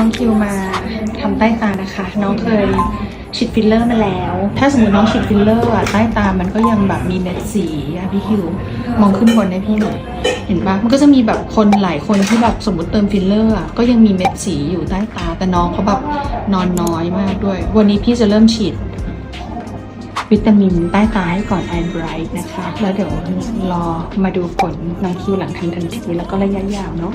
้องคิวมาทำใต้ตานะคะ น้องเคยฉีดฟิลเลอร์มาแล้ว ถ้าสมมติน้องฉีดฟิลเลอร์อะใต้ตามันก็ยังแบบมีเม็ดสีอะพี่คิว มองขึ้นบนได้พี่หน่อยเห็นปะมันก็จะมีแบบคนหลายคนที่แบบสมมติเติมฟิลเลอร์อะก็ยังมีเม็ดสีอยู่ใต้ตา แต่น้องเขาแบบนอนน้อยมากด้วย วันนี้พี่จะเริ่มฉีดวิตามินใต้ตาให้ก่อนไอ b บร g h t นะคะ แล้วเดี๋ยวรอมาดูผลน้องคิวหลังทันทันทีแล้วก็ระยะยาวเนาะ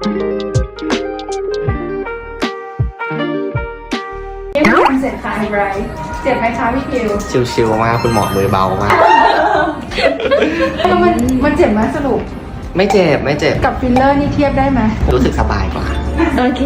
ยังไม่ทำเสร็จค่ะไอ b บร g h t เจ็บไหมคะพี่คิวชิวๆมากคุณหมอมือเบามาก แล้วมันมันเจ็บไหมสรุป ไม่เจ็บไม่เจ็บ กับฟิลเลอร์นี่เทียบได้ไหมรู้สึกสบายกว่า โอเค